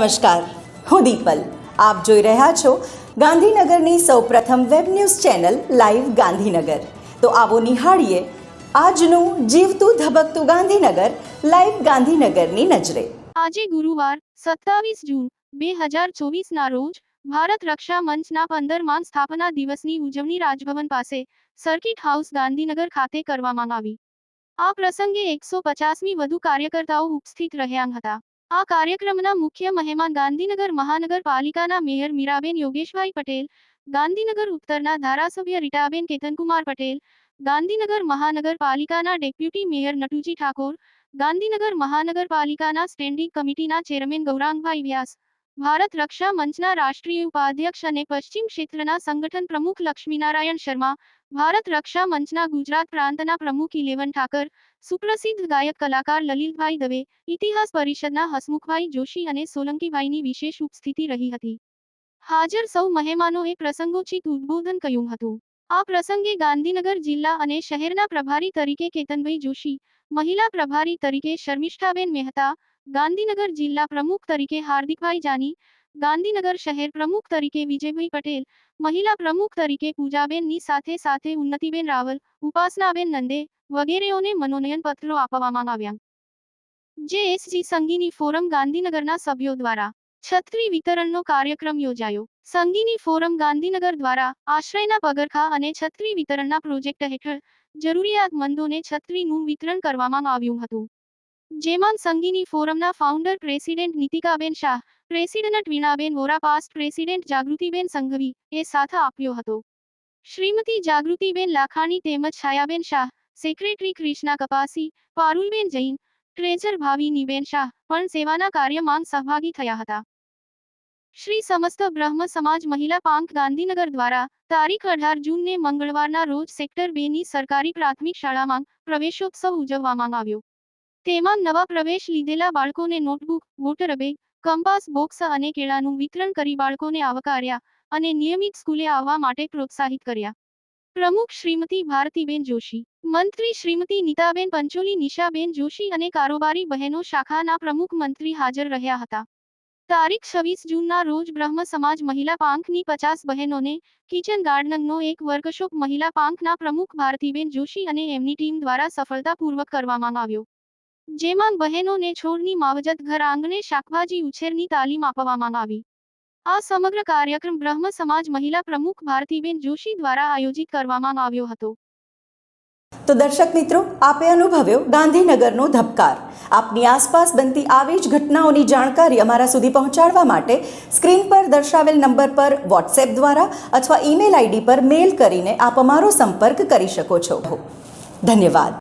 નમસ્કાર, હું દીપલ. આપ જોઈ રહ્યા છો ગાંધીનગરની સૌપ્રથમ web news channel live Gandhinagar. તો આવો નિહાળીએ આજનું જીવતું ધબકતું ગાંધીનગર, લાઈવ ગાંધીનગરની નજરે. આજે ગુરુવાર, સત્તાવીસ જૂન, બે હજાર ચોવીસના રોજ, ભારત રક્ષા મંચના પંદરમાન સ્થાપના દિવસની ઉજવણી રાજભવન પાસે સર્કિટ હાઉસ ગાંધીનગર ખાતે કરવામાં આવી. આ પ્રસંગે એકસો પચાસમી વધુ કાર્યકર્તાઓ ઉપસ્થિત રહ્યા હતા. આ કાર્યક્રમના મુખ્ય મહેમાન ગાંધીનગર મહાનગરપાલિકાના મેયર મીરાબેન યોગેશભાઈ પટેલ, ગાંધીનગર ઉત્તરના ધારાસભ્ય રીટાબેન કેતનકુમાર પટેલ, ગાંધીનગર મહાનગરપાલિકાના ડેપ્યુટી મેયર નટુજી ઠાકોર, ગાંધીનગર મહાનગરપાલિકાના સ્ટેન્ડિંગ કમિટીના ચેરમેન ગૌરાંગભાઈ વ્યાસ ભારત રક્ષા મંચના રાષ્ટ્રીય ઉપાધ્યક્ષ અને પશ્ચિમ ક્ષેત્રના સંગઠન પ્રમુખ લક્ષ્મીનારાયણ શર્મા, ભારત રક્ષા મંચના ગુજરાત પ્રાંતના પ્રમુખ ઇલેવન ઠાકર, સુપ્રસિદ્ધ ગાયક કલાકાર લલિતભાઈ દવે, ઇતિહાસ પરિષદના હસમુખભાઈ જોશી અને સોલંકીભાઈની વિશેષ ઉપસ્થિતિ રહી હતી. હાજર સૌ મહેમાનોએ પ્રસંગોચિત ઉદ્બોધન કહ્યું હતું. આ પ્રસંગે ગાંધીનગર જિલ્લા અને શહેરના પ્રભારી તરીકે કેતનભાઈ જોશી, મહિલા પ્રભારી તરીકે શર્મિષ્ઠાબેન મહેતા, ગાંધીનગર જિલ્લા પ્રમુખ તરીકે હાર્દિકભાઈ જાની, ગાંધીનગર શહેર પ્રમુખ તરીકે વિજયભાઈ પટેલ, મહિલા પ્રમુખ તરીકે પૂજાબેનની સાથે સાથે ઉન્નતિબેન રાવલ, ઉપાસનાબેન નંદે વગેરેઓને મનોનયન પત્રો આપવામાં આવ્યા. જે એસજી સંગીની ફોરમ ગાંધીનગરના સભ્યો દ્વારા છત્રી વિતરણનો કાર્યક્રમ યોજાયો. સંગીની ફોરમ ગાંધીનગર દ્વારા આશ્રયના પગરખા અને છત્રી વિતરણના પ્રોજેક્ટ હેઠળ જરૂરિયાતમંદોને છત્રીનું વિતરણ કરવામાં આવ્યું હતું. જેમાં Sangini ફોરમના founder president Nitikaben Shah, president Veenaben Vora, past president Jagrutiben Sanghvi એ સાથ આપ્યો હતો. શ્રીમતી જાગૃતિબેન લાખાણી તેમજ છાયાબેન શાહ, સેક્રેટરી ક્રિષ્ના કપાસી, પારુલબેન જૈન ટ્રેઝર ભાવિનીબેન શાહ પણ સેવાના કાર્યમાં સહભાગી થયા હતા. શ્રી સમસ્ત બ્રહ્મ સમાજ મહિલા પાંખ ગાંધીનગર દ્વારા તારીખ અઢાર જૂનને મંગળવારના રોજ સેક્ટર બે ની સરકારી પ્રાથમિક શાળામાં પ્રવેશોત્સવ ઉજવવામાં આવ્યો. તેમાં નવા પ્રવેશ લીધેલા બાળકોને notebook water bag compass, box અને કેળાનું વિતરણ કરી બાળકોને આવકાર્યા અને નિયમિત સ્કૂલે આવવા માટે પ્રોત્સાહિત કર્યા. પ્રમુખ શ્રીમતી ભારતીબેન જોશી, મંત્રી શ્રીમતી નીતાબેન પંચોલી, નિશાબેન જોશી અને કારોબારી બહેનો શાખાના પ્રમુખ મંત્રી હાજર રહ્યા હતા. તારીખ છવ્વીસ જૂનના રોજ બ્રહ્મ સમાજ મહિલા પાંખની પચાસ બહેનોને કિચન ગાર્ડનનો એક વર્કશોપ મહિલા પાંખના પ્રમુખ ભારતીબેન જોશી અને એમની ટીમ દ્વારા સફળતાપૂર્વક કરવામાં આવ્યો. જેમાં બહેનોને છોડની માવજત, ઘર આંગણે શાકભાજી ઉછેરની તાલીમ આપવામાં આવી. આ સમગ્ર કાર્યક્રમ બ્રહ્મ સમાજ મહિલા પ્રમુખ ભારતીબેન જોશી દ્વારા આયોજિત કરવામાં આવ્યો હતો. તો દર્શક મિત્રો, આપે અનુભવ્યો ગાંધીનગરનો ધબકાર. આપની આસપાસ બનતી આવી જ ઘટનાઓની જાણકારી અમારા સુધી પહોંચાડવા માટે સ્ક્રીન પર દર્શાવેલ નંબર પર વોટ્સએપ દ્વારા અથવા ઈમેલ આઈડી પર મેલ કરીને આપ અમારો સંપર્ક કરી શકો છો. ધન્યવાદ.